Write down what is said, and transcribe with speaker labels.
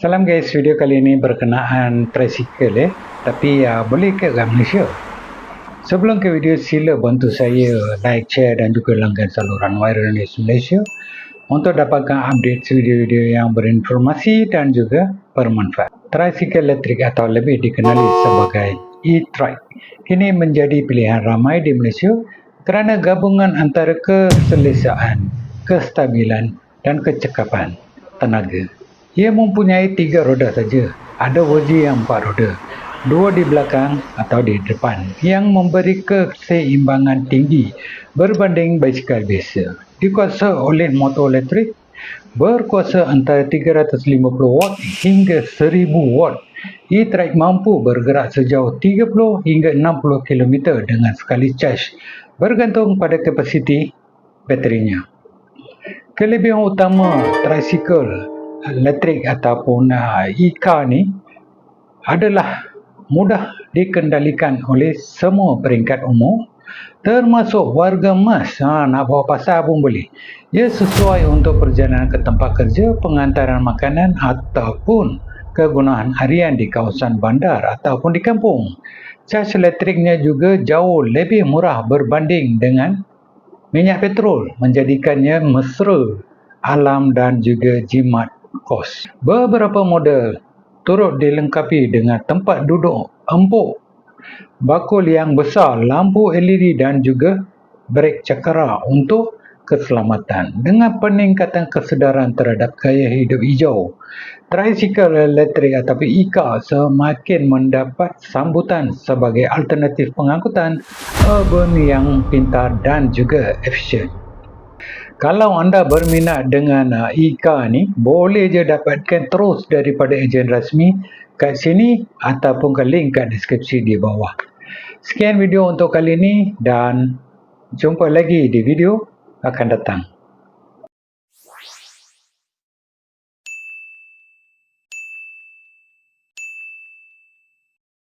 Speaker 1: Salam guys, video kali ini berkenaan tricycle eh. Tapi uh, boleh ke kat Malaysia? Sebelum ke video, sila bantu saya like, share dan juga langgan saluran Viral News Malaysia untuk dapatkan update video-video yang berinformasi dan juga bermanfaat. Tricycle elektrik atau lebih dikenali sebagai e-trike kini menjadi pilihan ramai di Malaysia kerana gabungan antara keselesaan, kestabilan dan kecekapan tenaga. Ia mempunyai tiga roda saja. Ada versi yang empat roda. Dua di belakang atau di depan yang memberi keseimbangan tinggi berbanding basikal biasa. Dikuasa oleh motor elektrik berkuasa antara 350 watt hingga 1000 watt. E-trike mampu bergerak sejauh 30 hingga 60 km dengan sekali charge bergantung pada kapasiti baterinya. Kelebihan utama tricycle elektrik ataupun uh, e-car ni adalah mudah dikendalikan oleh semua peringkat umur termasuk warga mas. Ha, nak bawa pasar pun boleh. Ia sesuai untuk perjalanan ke tempat kerja pengantaran makanan ataupun kegunaan harian di kawasan bandar ataupun di kampung. Caj elektriknya juga jauh lebih murah berbanding dengan minyak petrol menjadikannya mesra alam dan juga jimat kos. Beberapa model turut dilengkapi dengan tempat duduk empuk, bakul yang besar, lampu LED dan juga brek cakara untuk keselamatan dengan peningkatan kesedaran terhadap gaya hidup hijau. Tricycle elektrik atau e-car semakin mendapat sambutan sebagai alternatif pengangkutan urban yang pintar dan juga efisien. Kalau anda berminat dengan uh, e-car ni, boleh je dapatkan terus daripada ejen rasmi kat sini ataupun ke link kat deskripsi di bawah. Sekian video untuk kali ini dan jumpa lagi di video akan datang.